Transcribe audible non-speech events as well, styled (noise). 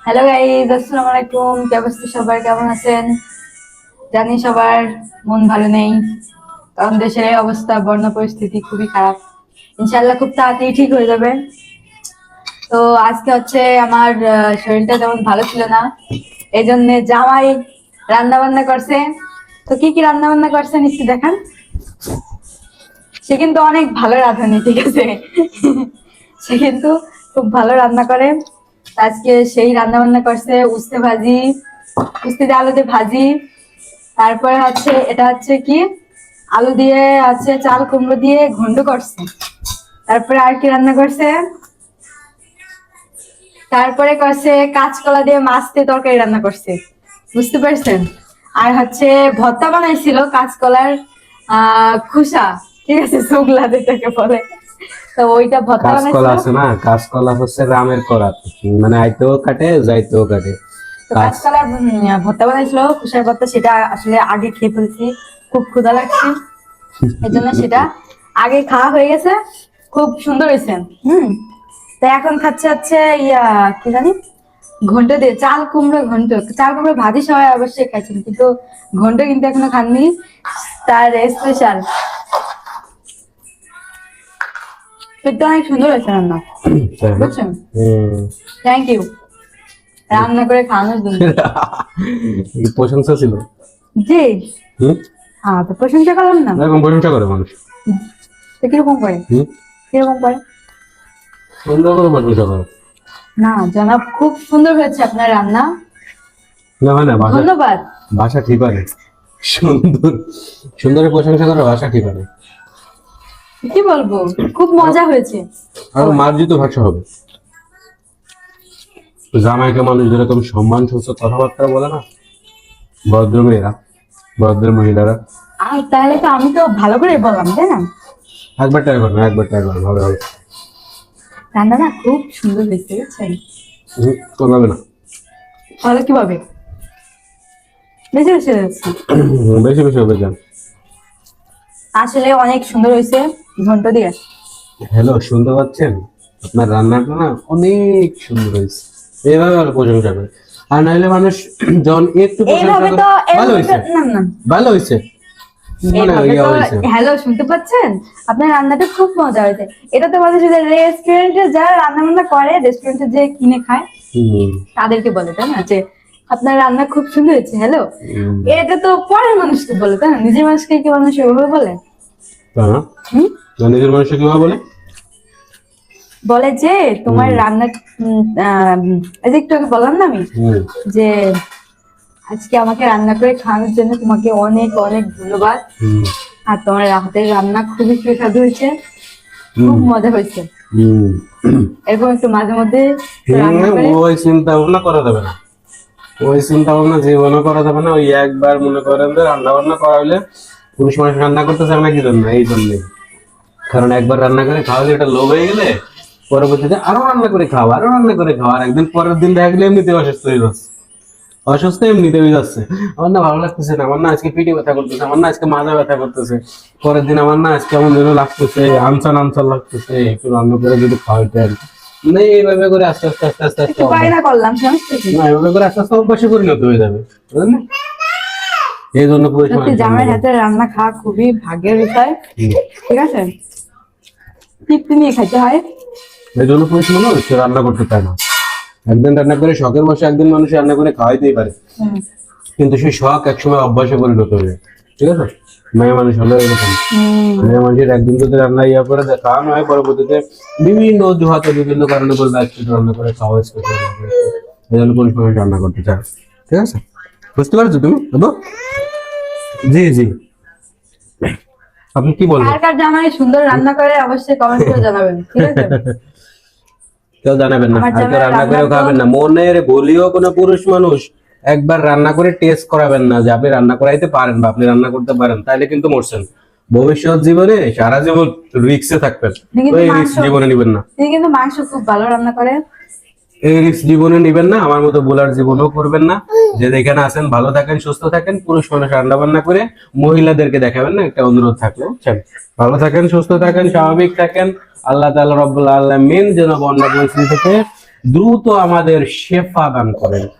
Hello guys আসসালামু আলাইকুম কি অবস্থা সবার? কেমন আছেন? জানি সবার মন ভালো নেই। কারণ দেশের অবস্থা বর্ণ পরিস্থিতি খুবই খারাপ। ইনশাল্লাহ খুব তাড়াতাড়ি ঠিক হয়ে যাবে। তো আজকে হচ্ছে আমার শরীরটা তেমন ভালো ছিল না। এই জন্য জামাই রান্না বান্না করছে। তো কি কি রান্না বান্না করছে নিশ্চয় দেখান। সে কিন্তু অনেক ভালো রাঁধুনি, ঠিক আছে? সে কিন্তু খুব ভালো রান্না করে। আজকে সেই রান্না বান্না করছে উস্তে ভাজি, উস্তে দিয়ে আলুতে ভাজি। তারপরে হচ্ছে, এটা হচ্ছে কি? আলু দিয়ে আছে চাল কুমড়ো দিয়ে ঘন্ট করছে। তারপরে আর কি রান্না করছে? তারপরে করছে কাঁচকলা দিয়ে মাছ দিয়ে তরকারি রান্না করছে। বুঝতে পারছেন? আর হচ্ছে ভর্তা বানাইছিল কাঁচকলার, আহ, খুসা। ঠিক আছে সুগলা যেটাকে বলে। তো ওইটা ভর্তা কাঁচকলা আছে না? কাঁচকলা হচ্ছে রামের করাত মানে আইতেও কাটে যাইতেও কাটে। তো কাঁচ কাঁচকলার উম, ভর্তা বানাইছিল খুশার ভর্তা সেটা আসলে আগে খেয়ে ফেলছি। খুব ক্ষুধা লাগছে। এই জন্য সেটা আগে খাওয়া হয়ে গেছে। খুব সুন্দর হয়েছে। হুম। তো এখন খাচ্ছে হচ্ছে ইয়া কি জানি? ঘন্ট দিয়ে চাল কুমড়ো ঘন্ট। চাল কুমড়ো ভাজি সবাই অবশ্যই খাইছেন কিন্তু ঘন্ট কিন্তু এখনও খাননি। তার স্পেশাল কিন্তু অনেক সুন্দর হয়েছে রান্না। বুঝছেন? হুম। থ্যাংক ইউ রান্না করে খাওয়ানোর জন্য। প্রশংসা ছিল? জি। হ্যাঁ তো প্রশংসা করলাম না। এরকম প্রশংসা করে মানুষ। তো কীরকম করে? কীরকম করে? সুন্দর করে প্রশংসা করে। না জনাব খুব সুন্দর হয়েছে আপনার রান্না। না না ভাষা ধন্যবাদ। ভাষা ঠিক পারে সুন্দর। সুন্দরের প্রশংসা করে ভাষা ঠিক পারে কি বলব? খুব মজা হয়েছে। আর মার্জিত ভাষা হবে। জামাইকে মানুষ যেরকম সম্মান কথাবার্তা বলে না? ভদ্র মেয়েরা ভদ্র মহিলারা। আর তাহলে তো আমি তো ভালো করে বললাম তাই না? একবার ট্রাই করবেন একবার ট্রাই করবেন হবে হবে। রান্না না খুব সুন্দর হয়েছে বুঝছেন? না। তাহলে কীভাবে বেশি বেশি হয়েছে। বেশি বেশি হবে আসলে অনেক সুন্দর হয়েছে। ঘন্ট দিয়ে? হ্যালো শুনতে পাচ্ছেন? আপনার রান্নাটা না অনেক সুন্দর হয়েছে। এইভাবে ভালো প্রশংসা করে আর নাহলে মানুষ (clears throat) যখন একটু এইভাবে তো ভালো হয়েছে। না না ভালো হয়েছে। হ্যালো শুনতে পাচ্ছেন? আপনার রান্নাটা খুব মজা হয়েছে। এটা তো বলে যে রেস্টুরেন্টে যারা রান্না বান্না করে রেস্টুরেন্টে যে কিনে খায় তাদেরকে বলে তাই না? যে আপনার রান্না খুব সুন্দর হয়েছে হ্যালো এটা তো পরের মানুষকে বলে তাই না? নিজের মানুষকে কি মানুষ ওইভাবে বলে? না? নিজের কীভাবে বলে? বলে যে তোমার রান্না উম, এই যে একটু আগে বললাম না আমি? যে আজকে আমাকে রান্না করে খাওয়ানোর জন্য তোমাকে অনেক অনেক ধন্যবাদ। আর তোমার হাতের রান্না খুবই সুস্বাদু হয়েছে। খুব মজা হয়েছে। এরকম একটু মাঝে মধ্যে রান্না ওই চিন্তা ভাবনা করা যাবে না। ওই চিন্তা ভাবনা জীবনও করা যাবে না। ওই একবার মনে করেন যে রান্না বান্না করা হলে পুরুষ মানুষ রান্না করতে চায় না কি জন্য? এই জন্যই কারণ একবার রান্না করে খাওয়ালে এটা লোভ হয়ে গেলে পরবর্তীতে আরও রান্না করে খাওয়া আরও রান্না করে খাওয়া আর একদিন পরের দিন দেখা গেলে এমনিতে অসুস্থ হয়ে যাচ্ছে। অসুস্থ এমনিতে হয়ে যাচ্ছে। আমার না ভালো লাগতেছে না আমার না আজকে পিঠে ব্যথা করতেছে আমার না আজকে মাজা ব্যথা করতেছে। পরের দিন আমার না আজকে কেমন যেন লাগতেছে আনসান আনসান লাগতেছে একটু রান্না করে যদি খাওয়াইতে আর কি। মানে এইভাবে করে আস্তে আস্তে আস্তে আস্তে আস্তে? না এভাবে করে আস্তে আস্তে অভ্যাসে পরিণত হয়ে যাবে বুঝলেন? এই জন্য সত্যি হাতের রান্না খাওয়া খুবই ভাগ্যের বিষয়। ঠিক আছে? তৃপ্তি নিয়ে খাইতে হয়। এই জন্য পুরুষ মানুষ কেউ রান্না করতে চায় না। একদিন রান্না করে শখের বসে একদিন মানুষ রান্না করে খাওয়াইতেই পারে। কিন্তু সেই শখ একসময় অভ্যাসে পরিণত হয়ে ঠিক আছে? মেয়ে মানুষ হলো এরকম। মেয়ে মানুষের একদিন যদি রান্না ইয়া করে খাওয়ানো হয় পরবর্তীতে বিভিন্ন অজুহাতে বিভিন্ন কারণে বলবে আজকে রান্না করে খাওয়া আজকে রান্না করে এই জন্য পুরুষ মানুষ রান্না করতে চায়। ঠিক আছে? বুঝতে পারছ তুমি? জি জি। আপনি কি বলবেন? কার কার জামাই সুন্দর রান্না করে অবশ্যই কমেন্ট করে জানাবেন ঠিক আছে? (laughs) কেউ জানাবেন না আমার আর কেউ রান্না করেও খাবেন না। মনের কোনো পুরুষ মানুষ একবার রান্না করে টেস্ট করাবেন না যে আপনি রান্না করাইতে পারেন বা আপনি রান্না করতে পারেন তাহলে কিন্তু মরছেন। ভবিষ্যৎ জীবনে সারা জীবন রিক্সে থাকবেন এই রিক্স জীবনে নিবেন না। তিনি কিন্তু মাংস খুব ভালো রান্না করে। এই রিক্স জীবনে নিবেন না আমার মতো বোলার জীবনেও করবেন না। যে যেখানে আছেন, ভালো থাকেন, সুস্থ থাকেন, পুরুষ মানুষ রান্না বান্না করে মহিলাদেরকে দেখাবেন না, একটা অনুরোধ থাকল? ভালো থাকেন, সুস্থ থাকেন, স্বাভাবিক থাকেন। আল্লাহ তাআলা রব্বুল মেন যেন বন্যা পরিস্থিতি থেকে দ্রুত আমাদের শেফা দান করেন।